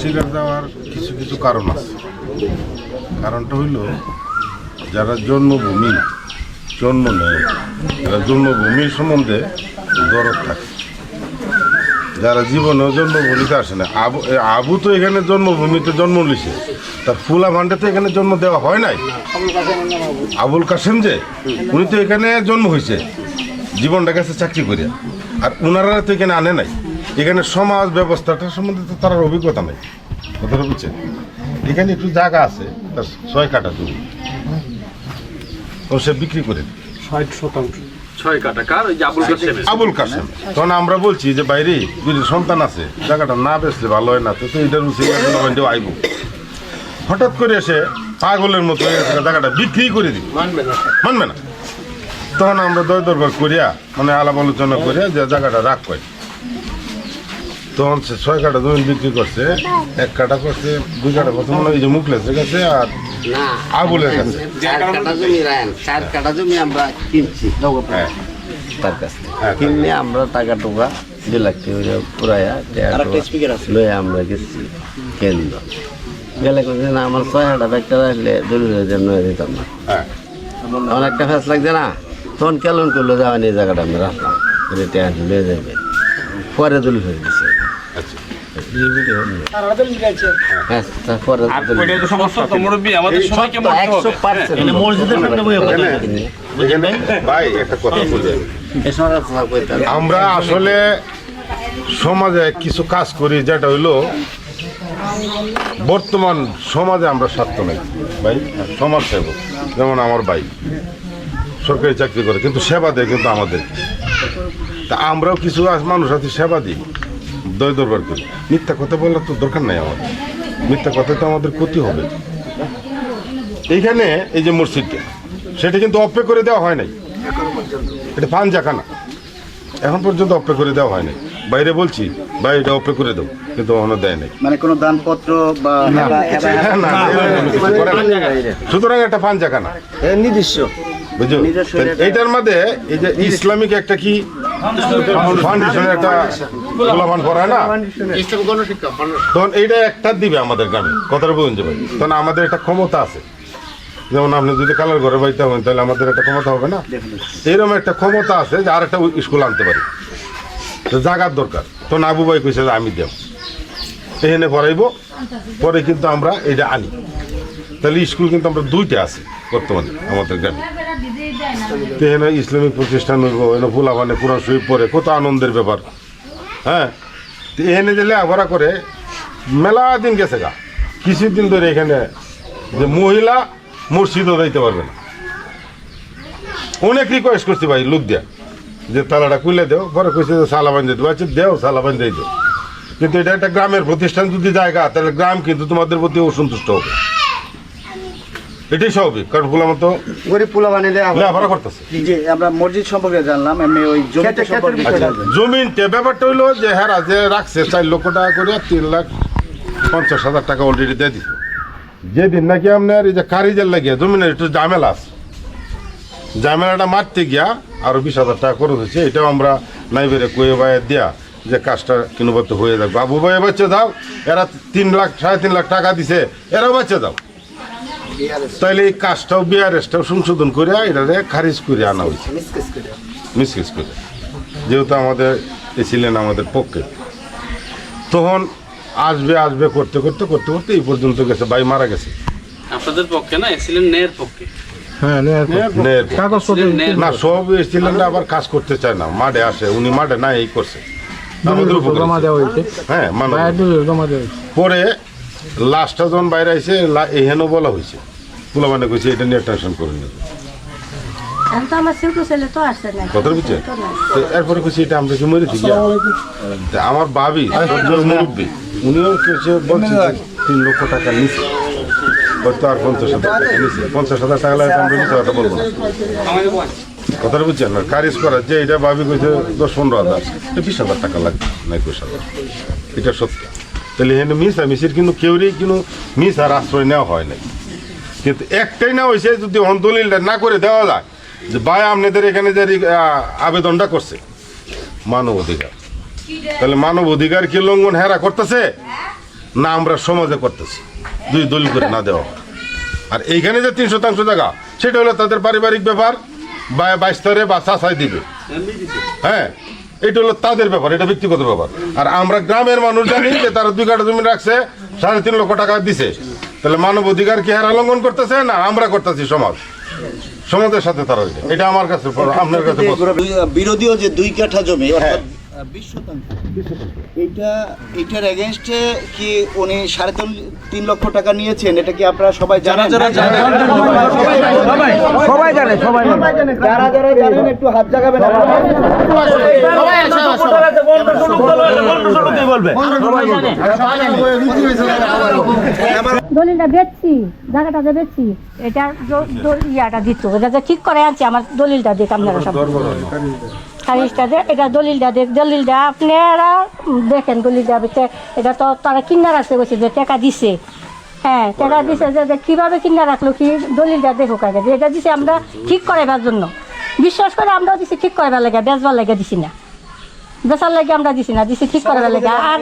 সিলেট যাওয়ার কিছু কিছু কারণ আছে। কারণটা হইল, যারা জন্মভূমি জন্ম নেয় যারা জন্মভূমির সম্বন্ধে দরদ থাকে। যারা জীবনেও জন্মভূমিতে আসে না, আবু আবু তো এখানে জন্মভূমিতে জন্ম নিছে তার ফুলা ভান্ডে তো এখানে জন্ম দেওয়া হয় নাই? আবুল কাসেম যে, উনি তো এখানে জন্ম হয়েছে জীবনটা গেছে চাকরি করে আর ওনারা তো এখানে আনে নাই। এখানে সমাজ ব্যবস্থাটা সম্বন্ধে তো তার অভিজ্ঞতা নেই কথাটা বুঝছেন? এখানে একটু জায়গা আছে তার ছয় কাটা জমি। ও সে বিক্রি করে দিবে। ছয় কাটা কার? ওই যে আবুল কাসেম তখন আমরা বলছি যে বাইরে যদি সন্তান আছে জায়গাটা না বেচলে ভালো হয় না তো তো এটার উচিত আইব। হঠাৎ করে এসে পাগলের মতো জায়গাটা বিক্রি করে দিই মানবে না। তখন আমরা দয় দরবার করিয়া মানে আলাপ আলোচনা করিয়া যে জায়গাটা রাখ পাই তখন সে ছয় কাটা জমি বিক্রি করছে এক কাটা করছে দুই কাটা করছে মনে হয় যে মুখলেসের কাছে আর আবুলের কাছে। চার কাটা জমি রায়ন চার কাটা জমি আমরা কিনছি হ্যাঁ। তার কাছ হ্যাঁ, কিনে আমরা টাকা টুকা দুই লাখ টাকা পুরাইয়া লয়ে আমরা গেছি কেন্দ্র গেলে কইছে না আমার ছয় হাজার ব্যাগটা রাখলে দলিল নয় দিতাম না। হ্যাঁ। অনেকটা ফেস লাগছে না তখন কেমন করল যাওয়া নিয়ে জায়গাটা আমি রাখলাম রেটে লয়ে যাবে পরে দলিল হয়ে গেছে। আচ্ছা। হ্যাঁ আমরা আসলে সমাজে কিছু কাজ করি যেটা হইল বর্তমান সমাজে আমরা স্বার্থ নেই ভাই সমাজ সেবক যেমন আমার ভাই সরকারি চাকরি করে কিন্তু সেবা দেয় কিন্তু আমাদের তা আমরাও কিছু মানুষ আছে সেবা দিই। দয় দরবার করি। মিথ্যা কথা বলার তো দরকার নাই আমাদের মিথ্যা কথা তো আমাদের ক্ষতি হবে। এইখানে এই যে মসজিদটা সেটা কিন্তু অপে করে দেওয়া হয় নাই। এটা পাঞ্জাখানা এখন পর্যন্ত অপে করে দেওয়া হয় নাই। বাইরে বলছি ভাই এটা অপে করে দাও কিন্তু ওখানে দেয় নাই। মানে কোনো দানপত্র বা। সুতরাং একটা নির্দিষ্ট বুঝছ? নিজস্ব তা এইটার মধ্যে এই যে ইসলামিক একটা কি ফাউন্ডেশনের একটা গোলাপান করা না? তখন এইটা একটা দিবে আমাদের গ্রামে কথাটা বলুন যে ভাই। তখন আমাদের একটা ক্ষমতা আছে। যেমন আপনি যদি কালার ঘরে বাইতে হবেন তাহলে আমাদের একটা ক্ষমতা হবে না? এরকম একটা ক্ষমতা আছে যে আর একটা স্কুল আনতে পারি। তো জাগার দরকার। তখন আবু ভাই কইছে যে আমি দেব। এখানে পড়াইব পরে কিন্তু আমরা এটা আনি। তাহলে স্কুল কিন্তু আমরা দুইটা আছে বর্তমানে আমাদের গ্রামে তো এখানে ইসলামিক প্রতিষ্ঠান এখানে ফুলাবানে কোরআন শরীফ পড়ে, কত আনন্দের ব্যাপার। হ্যাঁ? এখানে যে লেখাপড়া করে, মেলা দিন গেছে গা। কিছুদিন ধরে এখানে যে মহিলা মসজিদও যাইতে পারবে না। অনেক রিকোয়েস্ট করছি ভাই, লোক দিয়া, যে তালাটা খুলে দেও। পরে কইছে যে সালা বান্ধে দেবো। আচ্ছা দেও, সালা বান্ধে দেও। কিন্তু এটা একটা গ্রামের প্রতিষ্ঠান, যদি জায়গা, তাহলে গ্রাম কিন্তু তোমাদের প্রতি অসন্তুষ্ট হবে। এটাই স্বাভাবিক কারণ ফুলাম তো গরিব পোলা বানিয়ে। লেখাপড়া করতেছে। যে আমরা মসজিদ সম্পর্কে জানলাম এমনি ওই জমিটা সম্পর্কে জানলাম। জমিনতে ব্যাপারটা হইল যে হ্যাঁ যে রাখছে চার লক্ষ টাকা করে তিন লাখ পঞ্চাশ হাজার টাকা অলরেডি দিয়ে দিছে। যেদিন নাকি আপনার এই যে কারিজের লাগিয়ে জমিনের একটু ঝামেলা আছে। ঝামেলাটা মারতে গিয়া আরও বিশ হাজার টাকা খরচ হয়েছে এটাও আমরা নাইবেরে কয়ে বাইরে দেয়া যে কাজটা কিনুবত হয়ে যাবে বাবু ভাই বাচ্চা দাও এরা তিন লাখ সাড়ে তিন লাখ টাকা দিছে এরাও বাচ্চা দাও তাইলে এই কাজটাও বিআরএসটাও সংশোধন করে এটারে খারিজ করে আনা হয়েছে। মিসকেস করে। যেহেতু আমাদের এ ছিলেন আমাদের পক্ষে। তখন আসবে আসবে করতে করতে করতে করতে এই পর্যন্ত গেছে ভাই মারা গেছে। আপনাদের পক্ষে না ছিলেন নের পক্ষে। নের ছিলেন নের না সব এসেছিলেন আবার কাজ করতে চায় না মাঠে আসে উনি মাঠে না এই করছে। হ্যাঁ পরে লাস্টটা যখন বাইরে আইসে এহেনও বলা হয়েছে। পোলা মানে কইছে এটা নিয়ে টেনশন করে নেবে তো আমার ছোট ছেলে তো আসছে না বুঝছে তো নাই। এরপরে কইছে এটা আমরা কি আমার ভাবি সবজন মুরব্বী উনিও কিছু বলছে যে তিন লক্ষ টাকা নিছে। আর পঞ্চাশ হাজার টাকা নিছে। পঞ্চাশ হাজার টাকা লাগে আমরা নিতে কথা বলব না। কথাটা বুঝছেন না কারিজ করার যে এটা ভাবি কইছে দশ পনেরো হাজার। এটা বিশ হাজার টাকা লাগবে না একুশ হাজার। এটা সত্য। তাহলে এখানে মিশা মিশির কিন্তু কেউরই কিন্তু মিস আর আশ্রয় নেওয়া হয় নাই। কিন্তু একটাই না হয়েছে যদি দলিলটা না করে দেওয়া যায়, যে ভাই আপনাদের এখানে যে আবেদনটা করছে, মানব অধিকার। তাহলে মানব অধিকার কি লঙ্ঘন হেরা করতেছে? না, আমরা সমাজে করতেছি। দুই দলিল করে না দেওয়া। আর এইখানে যে তিন শতাংশ জায়গা, সেটা হলো তাদের পারিবারিক ব্যাপার, বা বাইস্তরে বা চাষায় দিবে। হ্যাঁ এটা হলো তাদের ব্যাপার, এটা ব্যক্তিগত ব্যাপার। আর আমরা গ্রামের মানুষ জানি যে তারা দুই কাঠা জমি রাখছে, সাড়ে তিন লক্ষ টাকা দিছে। তাহলে মানব অধিকার কি হারা লঙ্ঘন করতেছে না আমরা করতেছি সমাজ? সমাজের সাথে তারা এটা। আমার কাছে আপনার কাছে বিরোধীও বিরোধীয় যে দুই কাঠা জমি অর্থাৎ বিশ শতাংশ। এইটা এটার এগেনস্টে কি উনি সাড়ে তিন- তিন লক্ষ টাকা নিয়েছেন? এটা কি আপনারা সবাই জানেন? সবাই জানে সবাই জানে যারা যারা জানেন একটু হাত জাগাবেন দলিলটা বেচছি জায়গাটা যে বেচছি এটা ইয়াটা দিত এটা যে ঠিক করে আনছি আমার দলিলটা দিক আপনারা সব। খারিজটা দে এটা দলিলটা দেখ দলিলটা আপনারা দেখেন দলিলটা এটা তো তারা কিনা রাখতে গেছে যে টাকা দিছে। হ্যাঁ টাকা দিছে যে কীভাবে কিনা রাখল কি দলিলটা দেখুক আগে। এটা দিছে আমরা ঠিক করাইবার জন্য। বিশ্বাস করে আমরাও দিছি ঠিক করাইবার লাগে বেচবার লাগে দিছি না। বেচার লাগে আমরা দিছি না দিছি ঠিক করার লাগে। আর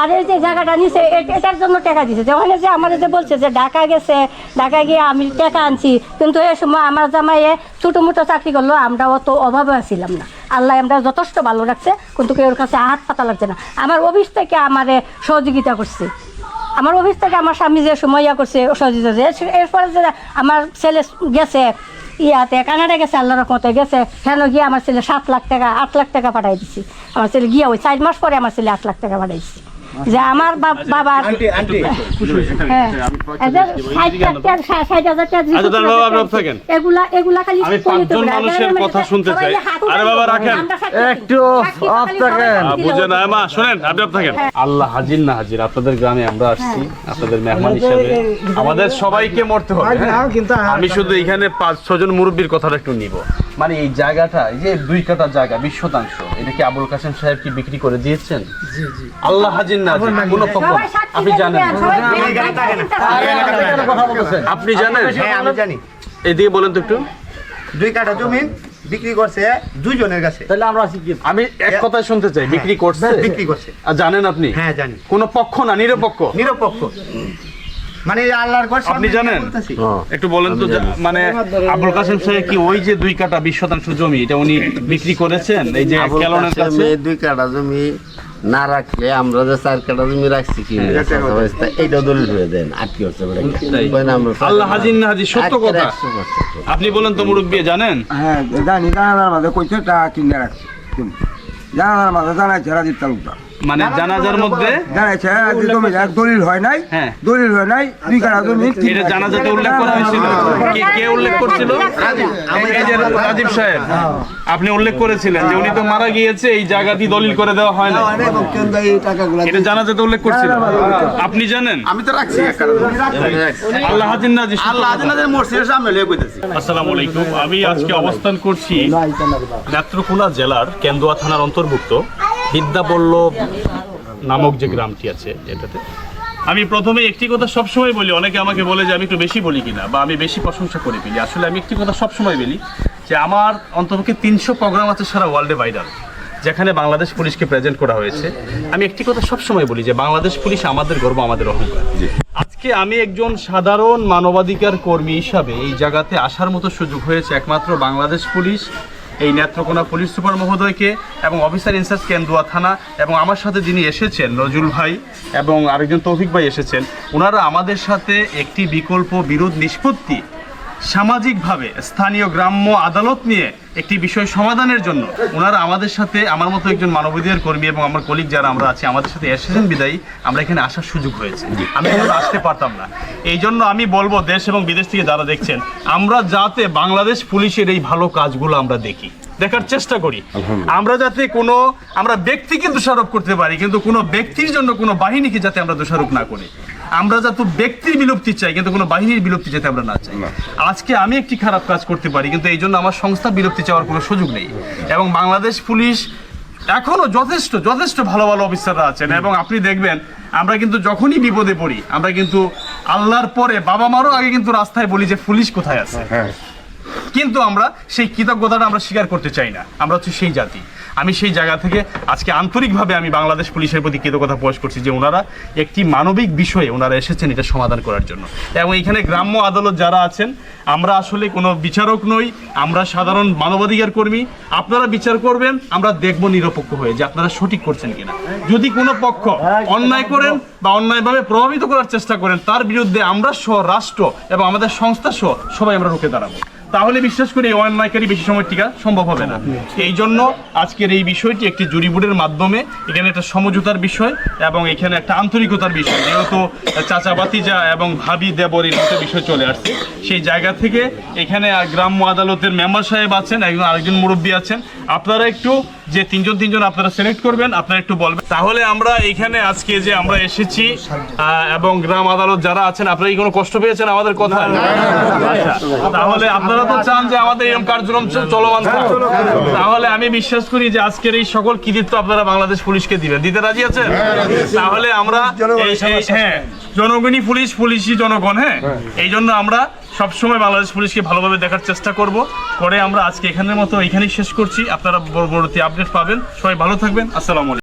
আর এই যে জায়গাটা নিছে এটার জন্য টাকা দিছে। যখন যে আমার যে বলছে যে ঢাকা গেছে ঢাকা গিয়ে আমি টাকা আনছি কিন্তু এই সময় আমার জামাইয়ে ছোটো মোটো চাকরি করল আমরা অত অভাবে আছিলাম না। আল্লাহ আমরা যথেষ্ট ভালো রাখছে, কিন্তু কেউ কাছে হাত পাতা লাগছে না। আমার অফিস থেকে আমারে সহযোগিতা করছে। আমার অফিস থেকে আমার স্বামী যে সময় করছে সহযোগিতা এরপরে যে আমার ছেলে গেছে, ইয়াতে, কানাডা গেছে আল্লাহ রকমতে গেছে, হেন গিয়ে আমার ছেলে সাত লাখ টাকা, আট লাখ টাকা পাঠাই দিছি। আমার ছেলে গিয়ে ওই চার মাস পরে আমার ছেলে আট লাখ টাকা পাঠাইছি। যে আমার বাবার হ্যাঁ আচ্ছা, তাহলে বাবা, আপনি থাকেন। এগুলা এগুলা খালি আমি পাঁচজন মানুষের কথা শুনতে চাই। আরে বাবা, রাখেন। একটু খালি থাকেন। সবাই দিল। বুঝে না মা শোনেন আপনি আপ থাকেন আল্লাহ হাজির না হাজির আপনাদের গ্রামে আমরা আসছি আপনাদের মেহমান হিসেবে আমাদের সবাইকে মরতে হবে হ্যাঁ? আমি শুধু এখানে পাঁচ ছজন মুরব্বীর কথাটা একটু নিব মানে এই জায়গাটা এই যে দুই কাটা জায়গা বিশ শতাংশ এটা কি আবুল কাসেম সাহেব কি বিক্রি করে দিয়েছেন? আল্লাহ হাজির না কোনো পক্ষ আপনি জানেন। আপনি জানেন? হ্যাঁ আমি জানি। এদিকে বলেন তো একটু। দুই কাটা জমি বিক্রি করছে দুইজনের কাছে। তাহলে আমরা আছি আমি এক কথায় শুনতে চাই বিক্রি করছে? বিক্রি করছে। আর জানেন আপনি? হ্যাঁ জানি। কোনো পক্ষ না নিরপেক্ষ? নিরপেক্ষ। মানে আল্লাহর ঘর আপনি জানেন? একটু বলেন তো মানে আবুল কাসেম সাহেব কি ওই যে দুই কাটা বিশ শতাংশ জমি এটা উনি বিক্রি করেছেন? এই যে ক্যালনের কাছে? দুই কাঠা জমি না রাখলে আমরা যে চার কাঠা জমি রাখছি কি? এইটা দলিল হয়ে দেন আটকে হচ্ছে আল্লাহ হাজির না হাজির সত্য কথা। আপনি বলেন তো মুরব্বী জানেন? হ্যাঁ জানি জানাজার মাঝে কইছে টাকা কিনে রাখছে। জানাজার মাঝে জানাইছে রাজীব তালুকদার। মানে জানাজার মধ্যে জানাইছে যে জমি এক দলিল হয় নাই হ্যাঁ। দলিল হয় নাই দুই কাঠা জমি এটা জানাজাতে উল্লেখ করা হয়েছিল। কে কে উল্লেখ করছিল? রাজীব। সাহেব আপনি উল্লেখ করেছিলেন যে উনি তো মারা গিয়েছে এই জায়গাটি দলিল করে দেওয়া হয় না এটা জানাজাতে উল্লেখ করছিল। আপনি জানেন? আমি তো রাখছি আল্লাহ হাজির না হাজির সত্য কথা। আপনাদের মসজিদের সামনে লিয়ে কইতেছি আসসালামু আলাইকুম। আমি আজকে অবস্থান করছি নেত্রকোনা জেলার কেন্দুয়া থানার অন্তর্ভুক্ত। বিদ্যাবল্লভ নামক যে গ্রামটি আছে এটাতে। আমি প্রথমে একটি কথা সবসময় বলি অনেকে আমাকে বলে যে আমি একটু বেশি বলি কিনা বা আমি বেশি প্রশংসা করে ফেলি। আসলে আমি একটি কথা সবসময় বলি যে আমার অন্তপক্ষে তিনশো প্রোগ্রাম আছে সারা ওয়ার্ল্ডে ভাইরাল যেখানে বাংলাদেশ পুলিশকে প্রেজেন্ট করা হয়েছে। আমি একটি কথা সবসময় বলি যে বাংলাদেশ পুলিশ আমাদের গর্ব আমাদের অহংকার। আজকে আমি একজন সাধারণ মানবাধিকার কর্মী হিসাবে এই জায়গাতে আসার মতো সুযোগ হয়েছে একমাত্র বাংলাদেশ পুলিশ এই নেত্রকোনা পুলিশ সুপার মহোদয়কে এবং অফিসার ইনচার্জ কেন্দুয়া থানা এবং আমার সাথে যিনি এসেছেন, নজরুল ভাই এবং আরেকজন তৌফিক ভাই এসেছেন ওনারা আমাদের সাথে একটি বিকল্প বিরোধ নিষ্পত্তি সামাজিকভাবে স্থানীয় গ্রাম্য আদালত নিয়ে একটি বিষয় সমাধানের জন্য। ওনারা আমাদের সাথে আমার মতো একজন মানবাধিকার কর্মী এবং আমার কলিগ যারা আমরা আছি আমাদের সাথে এসেছেন বিদায়ী। আমরা এখানে আসার সুযোগ হয়েছে। আমি এখানে আসতে পারতাম না। এই জন্য আমি বলব দেশ এবং বিদেশ থেকে যারা দেখছেন আমরা যাতে বাংলাদেশ পুলিশের এই ভালো কাজগুলো আমরা দেখি। দেখার চেষ্টা করি। আমরা যাতে কোনো আমরা ব্যক্তিকে দোষারোপ করতে পারি কিন্তু কোনো ব্যক্তির জন্য কোনো বাহিনীকে যাতে আমরা দোষারোপ না করি। আমরা যাতে ব্যক্তির বিলুপ্তি চাই কিন্তু কোনো বাহিনীর বিলুপ্তি চাইতে আমরা না চাই। আজকে আমি একটি খারাপ কাজ করতে পারি কিন্তু এই জন্য আমার সংস্থা বিলুপ্তি চাওয়ার কোনো সুযোগ নেই। এবং বাংলাদেশ পুলিশ এখনও যথেষ্ট যথেষ্ট ভালো ভালো অফিসাররা আছেন। এবং আপনি দেখবেন আমরা কিন্তু যখনই বিপদে পড়ি আমরা কিন্তু আল্লাহর পরে বাবা মারও আগে কিন্তু রাস্তায় বলি যে পুলিশ কোথায় আছে? হ্যাঁ। কিন্তু আমরা সেই কৃতজ্ঞতাটা আমরা স্বীকার করতে চাই না। আমরা হচ্ছে সেই জাতি। আমি সেই জায়গা থেকে আজকে আন্তরিকভাবে আমি বাংলাদেশ পুলিশের প্রতি কৃতজ্ঞতা প্রকাশ করছি যে ওনারা একটি মানবিক বিষয়ে ওনারা এসেছেন এটা সমাধান করার জন্য। এবং এখানে গ্রাম্য আদালত যারা আছেন, আমরা আসলে কোনো বিচারক নই, আমরা সাধারণ মানবাধিকার কর্মী। আপনারা বিচার করবেন, আমরা দেখব নিরপেক্ষ হয়ে যে আপনারা সঠিক করছেন কিনা। যদি কোনো পক্ষ অন্যায় করেন বা অন্যায়ভাবে প্রভাবিত করার চেষ্টা করেন, তার বিরুদ্ধে আমরা সহ রাষ্ট্র এবং আমাদের সংস্থা সহ সবাই আমরা রুখে দাঁড়াবো। তাহলে বিশ্বাস করি এই অন্যায়কারী বেশি সময় টিকা সম্ভব হবে না। এই জন্য আজকের এই বিষয়টি একটি জুরি বোর্ডের মাধ্যমে, এখানে একটা সমঝোতার বিষয় এবং এখানে একটা আন্তরিকতার বিষয়, যেহেতু চাচা বাতিজা এবং ভাবি দেবর এই মতো বিষয় চলে আসছে। সেই জায়গা থেকে এখানে গ্রাম্য আদালতের মেম্বার সাহেব আছেন, একজন আরেকজন মুরব্বী আছেন। আপনারা একটু যে তিনজন তিনজন আপনারা সিলেক্ট করবেন আপনারা একটু বলবেন তাহলে আমরা এখানে আজকে যে আমরা এসেছি এবং গ্রাম আদালত যারা আছেন আপনারা কি কোনো কষ্ট পেয়েছেন আমাদের কথা তাহলে আপনারা তো চান যে আমাদের এরকম কার্যক্রম চলমান তাহলে আমি বিশ্বাস করি যে আজকের এই সকল কৃতিত্ব আপনারা বাংলাদেশ পুলিশকে দিবেন দিতে রাজি আছেন তাহলে আমরা হ্যাঁ জনগণই পুলিশ পুলিশই জনগণ হ্যাঁ এই জন্য আমরা সবসময় বাংলাদেশ পুলিশকে ভালোভাবে দেখার চেষ্টা করব। করে আমরা আজকে এখানের মতো এখানেই শেষ করছি। আপনারা পরবর্তী আপডেট পাবেন। সবাই ভালো থাকবেন। আসসালামু আলাইকুম।